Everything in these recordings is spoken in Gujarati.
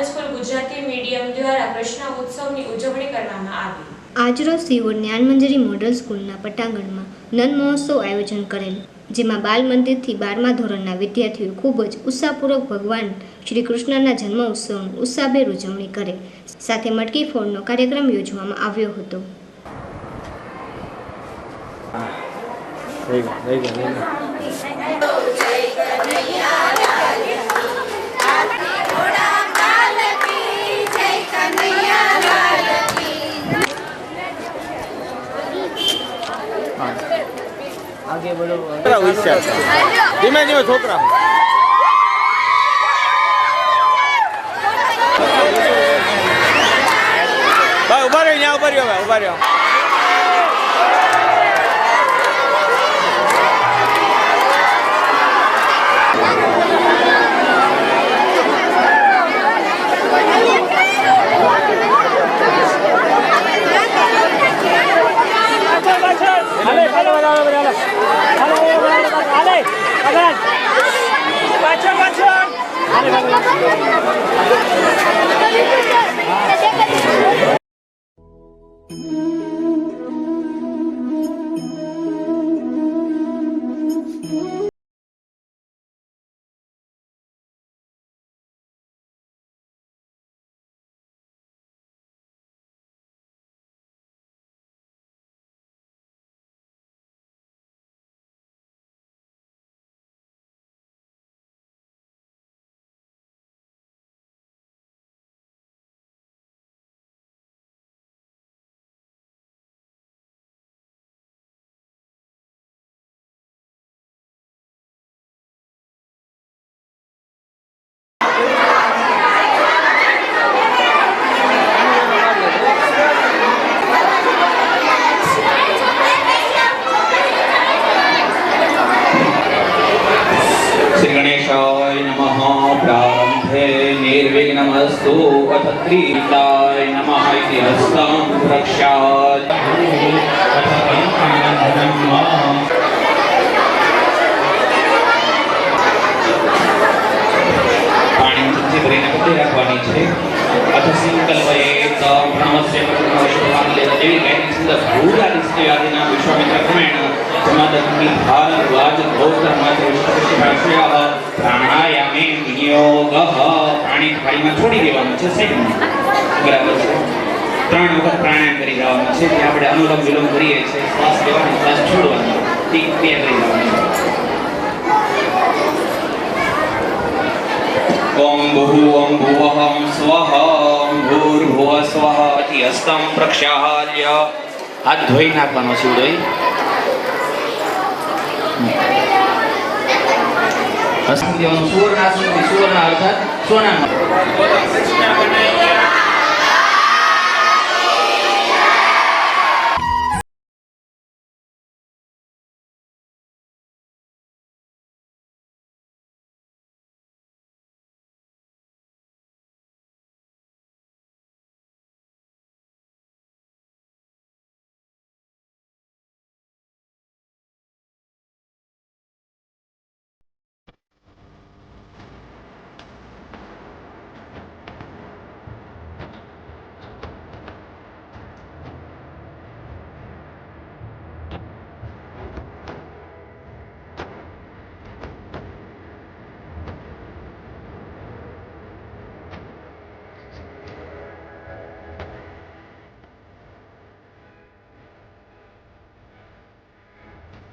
મોડલ સ્કૂલ ગુજરાતી મીડિયમ દ્વારા કૃષ્ણ ઉત્સવની ઉજવણી કરવામાં આવી. આજરોજ સિહોર જ્ઞાનમંજરી મોડલ સ્કૂલના પટાંગણમાં નંદ મહોત્સવ આયોજન કરેલ જેમાં બાલ મંદિરથી બારમા ધોરણના વિદ્યાર્થીઓ ખૂબ જ ઉત્સાહપૂર્વક ભગવાન શ્રી કૃષ્ણના જન્મ ઉત્સવની ઉત્સાહભેર ઉજવણી કરે. સાથે મટકી ફોડનો કાર્યક્રમ યોજવામાં આવ્યો હતો. જય ધીમે ધીમે છોકરા ભાઈ ઊભા રહ્યો ત્યાં ઊભા રહ્યો ઊભા રહ્યો શ્રી નમઃ ઇતિ હસ્તં પ્રક્ષાત અથ કંકણબંધનમ પાણી ભરીને પકડી રાખવાની છે જમાદગ્નિ ભારદ્વાજ ગૌતમ માત્ર વિશ્વકૃષ્ણાશ્રયઃ પ્રાણાયામે વિનિયોગઃ પાણી થાળીમાં છોડી દેવાનું છે સાઈડમાં બરાબર છે ત્રણ વખત પ્રાણાયામ કરી જવાનું છે જે આપણે અનુલોમ વિલોમ કરીએ છીએ શ્વાસ લેવાનો શ્વાસ છોડવાનો તે ક્રિયા કરી જવાની ઓમ ભૂ ઓમ ભુવઃ ઓમ સ્વઃ ઓમ ભૂર્ભુવઃ સ્વઃ અતિ હસ્તમ પ્રક્ષાલ્ય હાથ ધોઈ નાખવાનો ઉડોઈ હસ્ત સુવર્ણ અર્થાત સોનામાં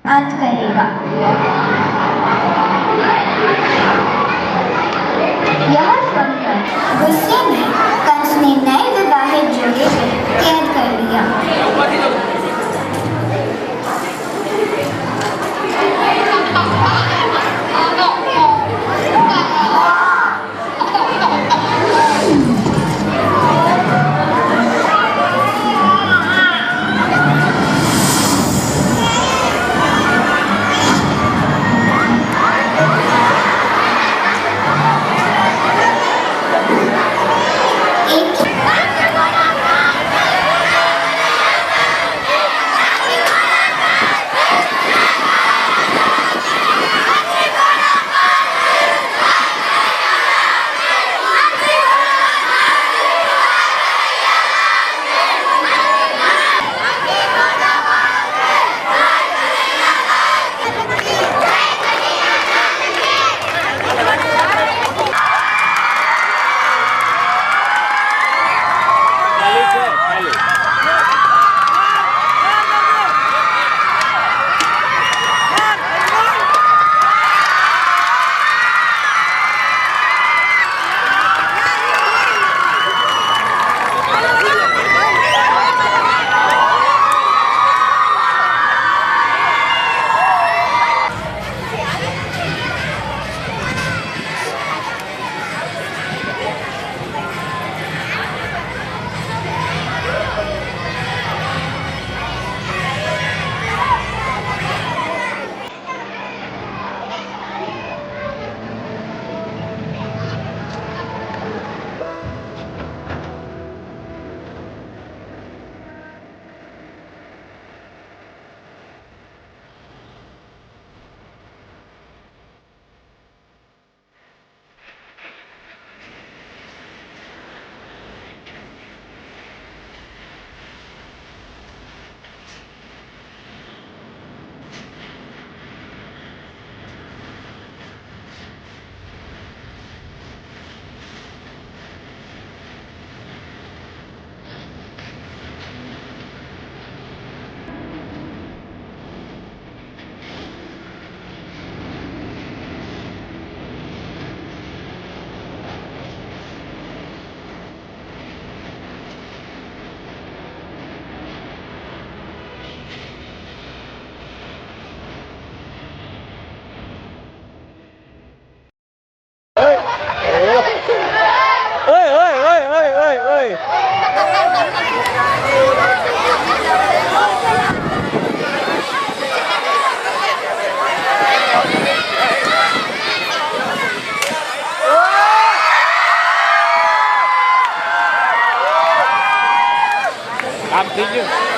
अंत करेगा यह सुनकर गुस्से में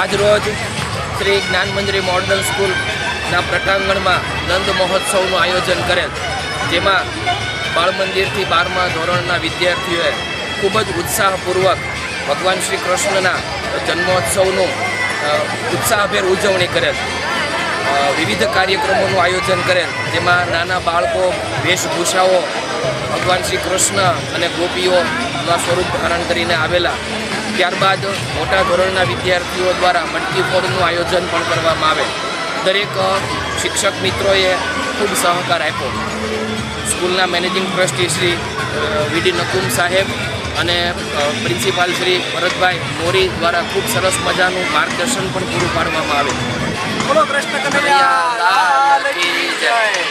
આજરોજ શ્રી જ્ઞાન મંજરી મોડર્ન સ્કૂલના પ્રટાંગણમાં નંદ મહોત્સવનું આયોજન કરેલ, જેમાં બાળ મંદિરથી બારમા ધોરણના વિદ્યાર્થીઓએ ખૂબ જ ઉત્સાહપૂર્વક ભગવાન શ્રી કૃષ્ણના જન્મોત્સવનું ઉત્સાહભેર ઉજવણી કરેલ. વિવિધ કાર્યક્રમોનું આયોજન કરેલ, જેમાં નાના બાળકો, વેશભૂષાઓ, ભગવાન શ્રી કૃષ્ણ અને ગોપીઓના સ્વરૂપ ધારણ કરીને આવેલા ત્યારબાદ મોટા ધોરણના વિદ્યાર્થીઓ દ્વારા મટકી ફોડનું આયોજન પણ કરવામાં આવે. દરેક શિક્ષક મિત્રોએ ખૂબ સહકાર આપ્યો. સ્કૂલના managing trustee Shri V D Nakum સાહેબ અને પ્રિન્સિપાલ શ્રી ભરતભાઈ મોરી દ્વારા ખૂબ સરસ મજાનું માર્ગદર્શન પણ પૂરું પાડવામાં આવે.